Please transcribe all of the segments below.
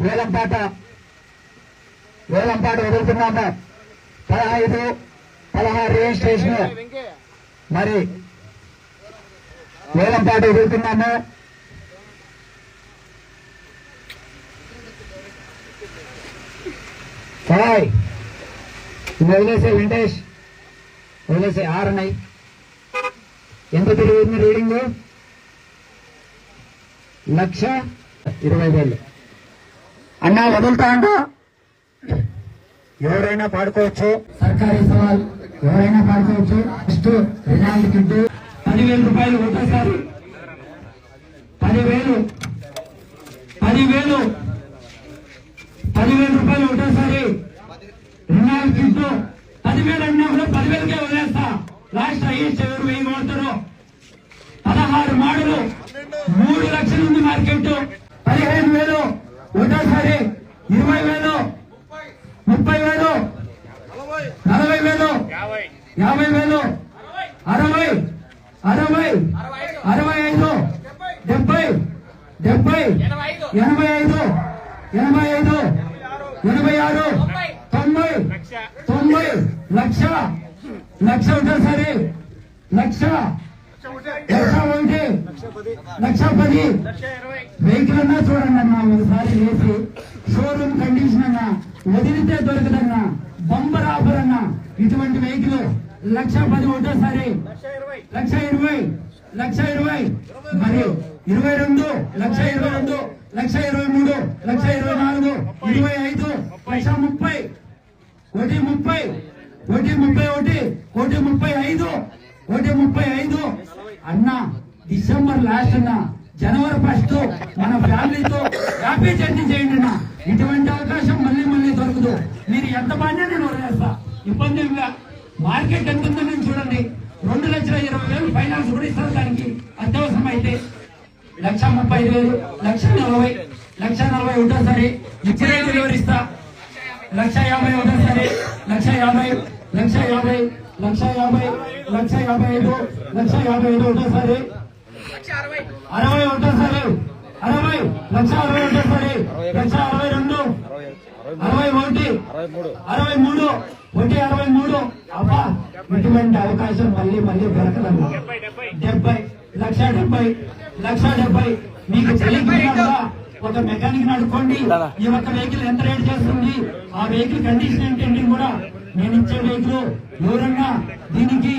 వేలంపాట. వేలంపాట వదులుతున్నాము పదహైదు పదహారు రిజిస్ట్రేషన్. మరి వేలంపాట వదులుతున్నాము. హాయ్ వదిలేసే వెంకటేష్. వదిలేసే ఆరున్నాయి ఎంత తిరిగింది రీడింగ్? లక్ష ఇరవై వేలు. అన్నా వదులుతా అంటా ఎవరైనా పాడుకోవచ్చు. సర్కారీ సవాల్ ఎవరైనా పాడుకోవచ్చు. ఫస్ట్ రినాల్డ్ కిడ్ పదివేల రూపాయలు ఒకటేసారి పదివేలు. పదివేలు. పదివేల రూపాయలు ఒకటేసారి రినాల్డ్ కిడ్ పదివేలు అన్నా కూడా పదివేలకే వదిలేస్తా. లాస్ట్ హైయెస్ట్ ఎవరు వెయ్యి కొడతారు పదహారు మాడులు. మూడు లక్షల ఉంది మార్కెట్. పదిహేను వేలు. ఒకసారి ఇరవై వేలు ముప్పై వేలు నలభై వేలు యాభై వేలు అరవై అరవై అరవై ఐదు డెబ్బై డెబ్బై ఎనభై ఐదు ఎనభై ఐదు ఎనభై ఆరు తొంభై తొంభై లక్ష లక్ష ఒకసారి లక్ష లక్ష ఒకటి లక్ష పది వెహికల్ అన్నా చూడండి అన్న ఒకసారి వేసి షోరూమ్ కండిషన్ అన్న వదిలితే దొరకదన్నా బంపర్ ఆఫర్ అన్న ఇటువంటి వెహికల్ లక్ష పది ఒకటోసారి లక్ష ఇరవై. లక్ష ఇరవై. మరి ఇరవై రెండు లక్ష ఇరవై రెండు లక్ష ఇరవై మూడు లక్ష ఇరవై నాలుగు ఇరవై ఐదు లక్ష ముప్పై. ఒకటి ముప్పై ఒకటి ముప్పై ఒకటి ఒకటి ముప్పై ఐదు ఒకటి ముప్పై ఐదు. అన్న డిసెంబర్ లాస్ట్ అన్న జనవరి ఫస్ట్ మన ఫ్యామిలీతో హ్యాపీ జర్నీ చేయండి అన్న. ఇటువంటి అవకాశం మళ్ళీ మళ్ళీ దొరకదు. మీరు ఎంత బాగానే నేను వదిలేస్తా. ఇబ్బంది మార్కెట్ ఎంత ఉందో నేను చూడండి. రెండు లక్షల ఇరవై వేలు ఫైనాన్స్ కూడా ఇస్తారు దానికి. అత్యవసరం అయితే లక్ష ముప్పై ఐదు వేలు లక్ష నలభై లక్ష నలభై ఒకటోసారి ఇప్పుడే డెలివరీ లక్ష యాభై ఒకటోసారి లక్ష యాభై లక్ష యాభై లక్ష యాభై లక్ష యాభై ఐదు లక్ష యాభై ఐదు ఒకటోసారి అరవై. ఒకటోసారి అరవై లక్ష అరవై ఒకటోసారి లక్ష అరవై రెండు. అరవై ఒకటి. అరవై మూడు. ఒకటి అరవై మూడు. అబ్బా ఇటువంటి అవకాశం మళ్ళీ మళ్ళీ దొరకదమ్మా. డెబ్బై లక్ష డెబ్బై లక్ష డెబ్బై. మీకు తెలియకుండా ఒక మెకానిక్ నడుకోండి ఈ ఒక్క వెహికల్ ఎంత రేట్ చేస్తుంది? ఆ వెహికల్ కండిషన్ ఏంటంటే కూడా నేను ఇచ్చే వెహికల్ ఎవరన్నా దీనికి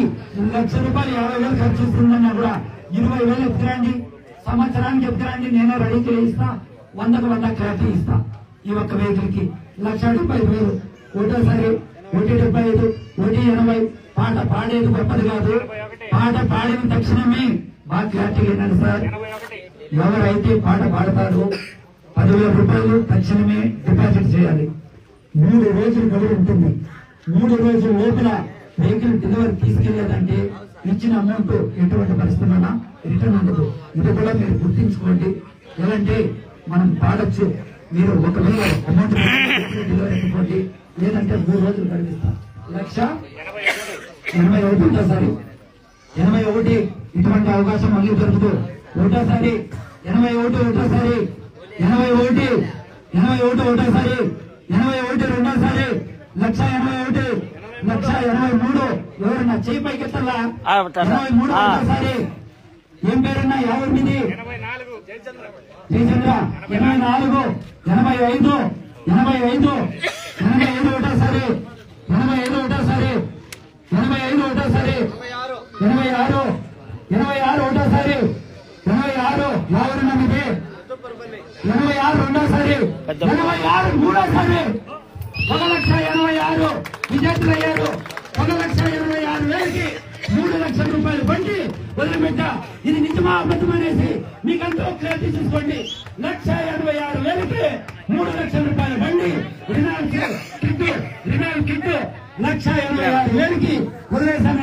లక్ష రూపాయలు యాభై వేలు ఖర్చు వస్తుందన్నా కూడా ఇరవై వేలు ఎత్తుకురండి. సంవత్సరానికి ఎత్తుకురండి. నేనే రెడీకి ఇస్తా వందకు వంద క్లారిటీ ఇస్తా ఈ ఒక్క వెహికల్కి. లక్ష డెబ్బై వేలు. ఒకటోసారి ఒకటి డెబ్బై ఐదు ఒకటి ఎనభై. పాట పాడేది గొప్పది కాదు. పాట పాడిన తక్షణమే బాగా క్లారిటీగా లేదండి సార్. ఎవరైతే పాట పాడతారో పదివేల రూపాయలు తక్షణమే డిపాజిట్ చేయాలి. మూడు రోజులు గడువు ఉంటుంది. మూడు రోజుల లోపల వెహికల్ డెలివరీ తీసుకెళ్ళేదంటే ఇచ్చిన అమౌంట్ ఎటువంటి పరిస్థితుల్లో రిటర్న్ ఉండదు. ఇది కూడా మీరు గుర్తించుకోండి. ఎలాంటి మనం పాడొచ్చు మీరు ఒకవేళ అమౌంట్ డెలివరీ ఇవ్వండి లేదంటే మూడు రోజులు గడిపిస్తాం. లక్ష ఎనభై ఒకటి ఒకసారి. ఎనభై ఒకటి ఇటువంటి అవకాశం మళ్ళీ దొరుకుతూ ఒకటోసారి ఎనభై ఒకటి ఒకటోసారి ఎనభై ఒకటి ఎనభై ఒకటి ఒకటోసారి ఎనభై ఒకటి రెండోసారి లక్ష ఎనభై ఒకటి లక్ష ఎనభై మూడు. ఎవరన్నా చేయి పైకి ఉంటాను. ఎనభై మూడు ఆ. ఒకటోసారి ఏం పేరున్నా? ఎవరి మీది? జయచంద్ర. ఎనభై నాలుగు ఎనభై ఐదు ఎనభై ఐదు ఎనభై ఐదు ఒకటోసారి ఎనభై ఐదు ఒకటోసారి ఎనభై ఐదు ఒకటోసారి ఎనభై ఆరు ఎనభై ఆరు ఒకటోసారి ఎనభై ఆరు ఎవరు నమ్మిది ఎనభై ఆరు రెండోసారి. ఎనభై ఆరు మూడోసారి. ఒక లక్ష నిజమా అబద్ధం అనేసి మీకంతా క్లారిటీ చూసుకోండి లక్ష ఎనభై ఆరు వేలకి మూడు లక్షల రూపాయల బండి. రినాల్స్ కిట్టు రినాల్ కిట్టు. లక్ష ఎనభై ఆరు వేలకి వదిలేశానండి